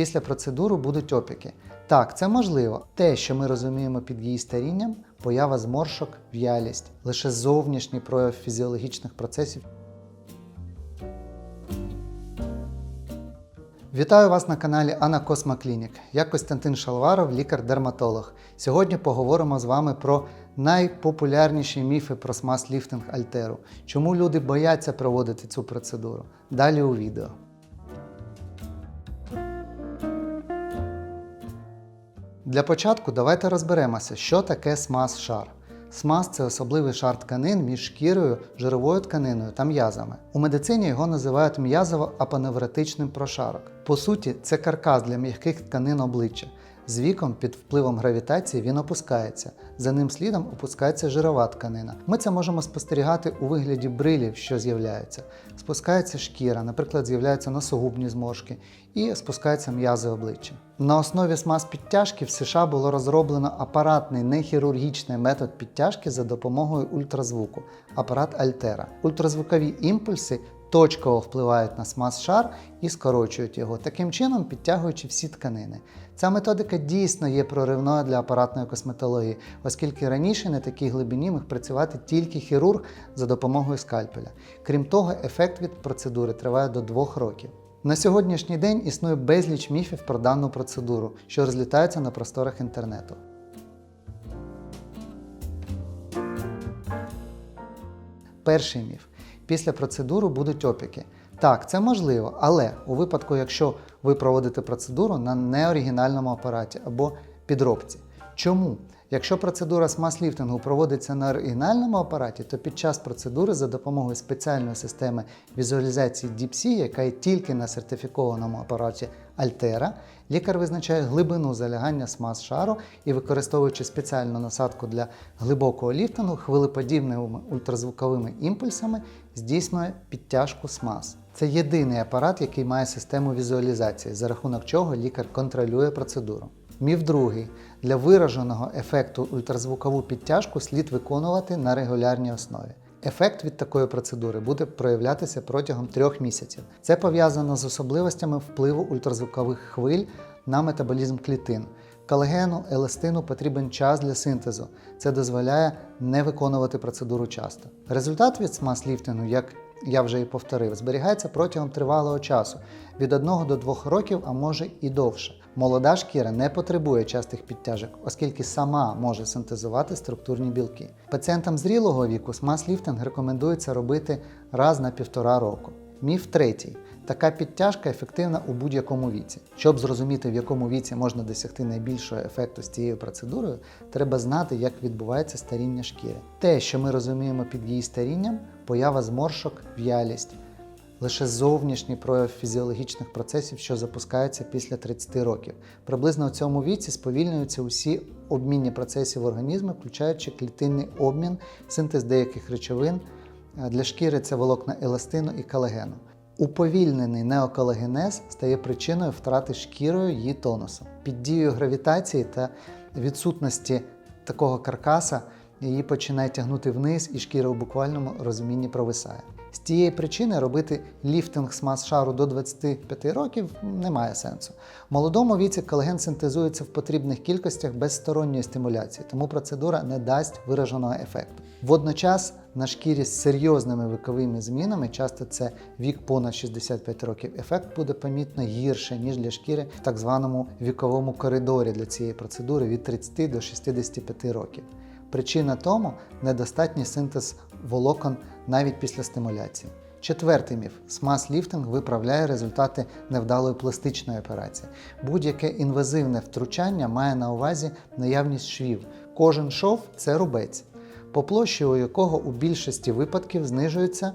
після процедури будуть опіки. Так, це можливо. Те, що ми розуміємо під її старінням, поява зморшок, в'ялість, лише зовнішній прояв фізіологічних процесів. Вітаю вас на каналі Анна Косма Клінік. Я Костянтин Шалваров, лікар-дерматолог. Сьогодні поговоримо з вами про найпопулярніші міфи про смаз-ліфтинг Альтеру. Чому люди бояться проводити цю процедуру? Далі у відео. Для початку давайте розберемося, що таке смаз-шар. Смаз це особливий шар тканин між шкірою, жировою тканиною та м'язами. У медицині його називають м'язово-апоневротичним прошарок. По суті, це каркас для м'яких тканин обличчя. З віком під впливом гравітації він опускається. За ним слідом опускається жирова тканина. Ми це можемо спостерігати у вигляді брилів, що з'являються. Спускається шкіра, наприклад, з'являються носогубні зморшки, і спускаються м'язи обличчя. На основі смаз підтяжки в США було розроблено апаратний нехірургічний метод підтяжки за допомогою ультразвуку апарат Альтера. Ультразвукові імпульси точково впливають на смаз-шар і скорочують його, таким чином підтягуючи всі тканини. Ця методика дійсно є проривною для апаратної косметології, оскільки раніше на такій глибині міг працювати тільки хірург за допомогою скальпеля. Крім того, ефект від процедури триває до 2 років. На сьогоднішній день існує безліч міфів про дану процедуру, що розлітаються на просторах інтернету. Перший міф. Після процедури будуть опіки. Так, це можливо, але у випадку, якщо ви проводите процедуру на неоригінальному апараті або підробці. Чому? Якщо процедура смаз-ліфтингу проводиться на оригінальному апараті, то під час процедури за допомогою спеціальної системи візуалізації DeepSea, яка є тільки на сертифікованому апараті Altera, лікар визначає глибину залягання смаз-шару і, використовуючи спеціальну насадку для глибокого ліфтингу, хвилеподібними ультразвуковими імпульсами здійснює підтяжку смаз. Це єдиний апарат, який має систему візуалізації, за рахунок чого лікар контролює процедуру. Міф другий. Для вираженого ефекту ультразвукову підтяжку слід виконувати на регулярній основі. Ефект від такої процедури буде проявлятися протягом трьох місяців. Це пов'язано з особливостями впливу ультразвукових хвиль на метаболізм клітин. Колагену, еластину потрібен час для синтезу. Це дозволяє не виконувати процедуру часто. Результат від смаз-ліфтингу, як я вже і повторив, зберігається протягом тривалого часу від 1 до 2 років, а може і довше. Молода шкіра не потребує частих підтяжок, оскільки сама може синтезувати структурні білки. Пацієнтам зрілого віку смаз-ліфтинг рекомендується робити раз на півтора року. Міф третій. Така підтяжка ефективна у будь-якому віці. Щоб зрозуміти, в якому віці можна досягти найбільшого ефекту з цією процедурою, треба знати, як відбувається старіння шкіри. Те, що ми розуміємо під її старінням, поява зморшок, в'ялість, лише зовнішній прояв фізіологічних процесів, що запускаються після 30 років. Приблизно у цьому віці сповільнюються усі обмінні процеси в організмі, включаючи клітинний обмін, синтез деяких речовин. Для шкіри це волокна еластину і колагену. Уповільнений неоколагенез стає причиною втрати шкірою її тонусу. Під дією гравітації та відсутності такого каркаса її починає тягнути вниз, і шкіра у буквальному розумінні провисає. З тієї причини робити ліфтинг смаз шару до 25 років немає сенсу. В молодому віці колаген синтезується в потрібних кількостях без сторонньої стимуляції, тому процедура не дасть вираженого ефекту. Водночас на шкірі з серйозними віковими змінами, часто це вік понад 65 років, ефект буде помітно гірше, ніж для шкіри в так званому віковому коридорі для цієї процедури від 30 до 65 років. Причина тому недостатній синтез волокон навіть після стимуляції. Четвертий міф: смаз-ліфтинг виправляє результати невдалої пластичної операції. Будь-яке інвазивне втручання має на увазі наявність швів. Кожен шов це рубець, по площі у якого у більшості випадків знижується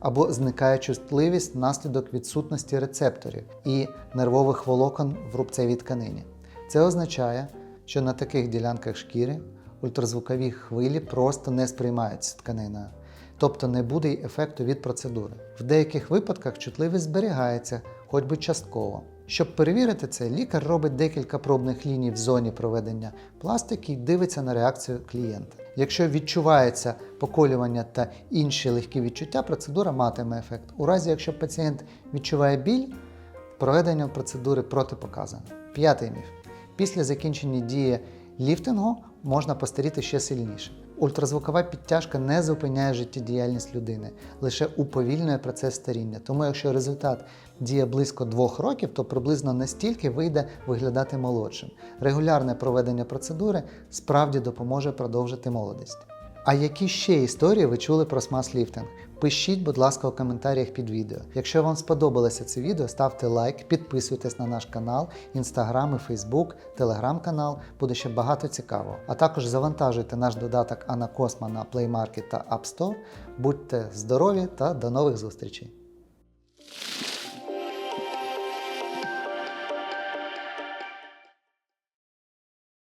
або зникає чутливість внаслідок відсутності рецепторів і нервових волокон в рубцевій тканині. Це означає, що на таких ділянках шкіри ультразвукові хвилі просто не сприймаються тканиною, тобто не буде й ефекту від процедури. В деяких випадках чутливість зберігається, хоч би частково. Щоб перевірити це, лікар робить декілька пробних ліній в зоні проведення пластики і дивиться на реакцію клієнта. Якщо відчувається поколювання та інші легкі відчуття, процедура матиме ефект. У разі, якщо пацієнт відчуває біль, Проведення процедури протипоказано. П'ятий міф. Після закінчення дії ліфтингу можна постаріти ще сильніше. Ультразвукова підтяжка не зупиняє життєдіяльність людини, лише уповільнює процес старіння. Тому, якщо результат діє близько двох років, то приблизно настільки вийде виглядати молодшим. Регулярне проведення процедури справді допоможе продовжити молодість. А які ще історії ви чули про смаз-ліфтинг? Пишіть, будь ласка, у коментарях під відео. Якщо вам сподобалося це відео, ставте лайк, підписуйтесь на наш канал, інстаграм і фейсбук, телеграм-канал, буде ще багато цікавого. А також завантажуйте наш додаток Анакосма на Play Market та App Store. Будьте здорові та до нових зустрічей!